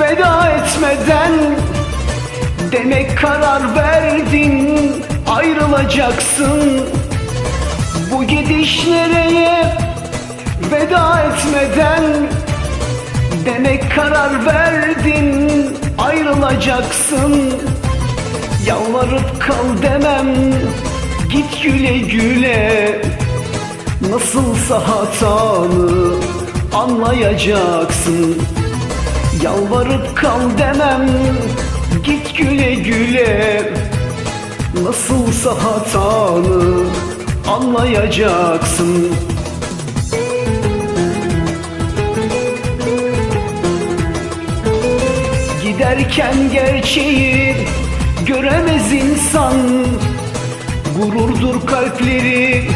veda etmeden Demek karar verdin ayrılacaksın. Bu gidiş nereye veda etmeden Demek karar verdin ayrılacaksın. Yalvarıp kal demem git güle güle. Nasılsa hatanı anlayacaksın. Yalvarıp kal demem git güle güle. Nasılsa hatanı anlayacaksın. Giderken gerçeği göremez insan. Gururdur kalpleri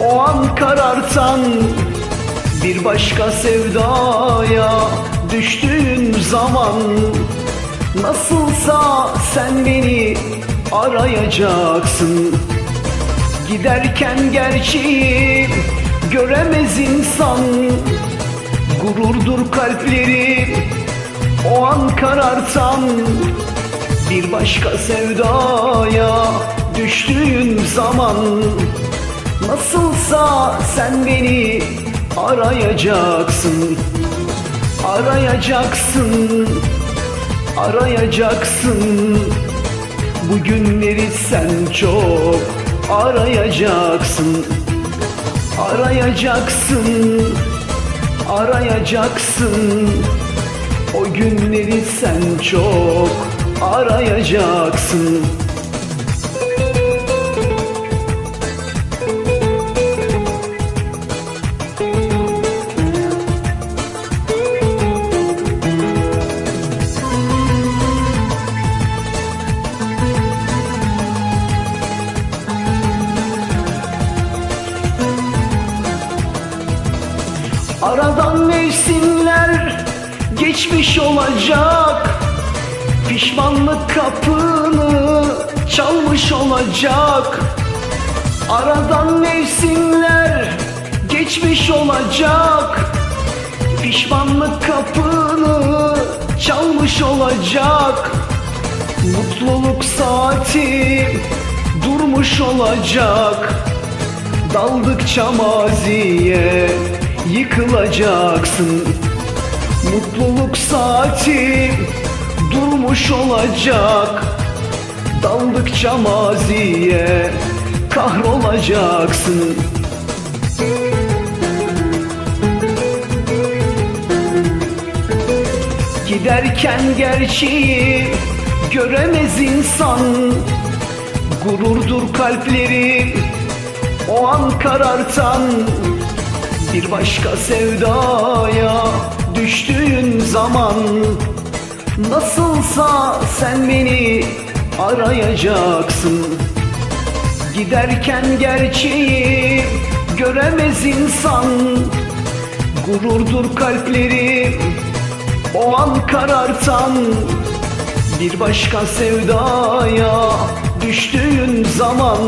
o an karartan Bir başka sevdaya düştüğün zaman Nasılsa sen beni arayacaksın. Giderken gerçeği göremez insan. Gururdur kalpleri o an karartan Bir başka sevdaya düştüğün zaman Nasılsa sen beni arayacaksın. Arayacaksın. Arayacaksın. Bu günleri sen çok arayacaksın. Arayacaksın. Arayacaksın. O günleri sen çok arayacaksın Aradan mevsimler geçmiş olacak. Pişmanlık kapını çalmış olacak. Aradan mevsimler geçmiş olacak. Pişmanlık kapını çalmış olacak. Mutluluk saati durmuş olacak. Daldıkça maziye yıkılacaksın. Mutluluk saati durmuş olacak. Daldıkça maziye kahrolacaksın. Giderken gerçeği göremez insan. Gururdur kalpleri o an karartan Bir başka sevdaya düştüğün zaman Nasılsa sen beni arayacaksın. Giderken gerçeği göremez insan. Gururdur kalpleri o an karartan. Bir başka sevdaya düştüğün zaman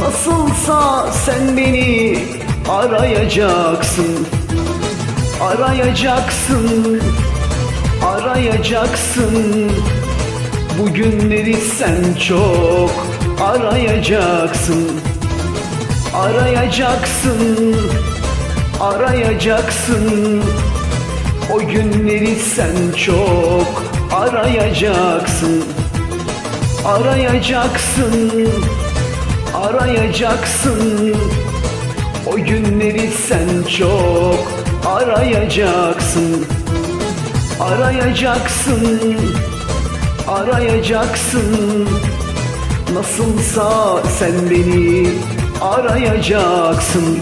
Nasılsa sen beni arayacaksın. Arayacaksın. Arayacaksın. Bu günleri sen çok arayacaksın. Arayacaksın. Arayacaksın. O günleri sen çok arayacaksın. Arayacaksın. Arayacaksın O günleri sen çok arayacaksın. Arayacaksın Arayacaksın. Nasılsa sen beni arayacaksın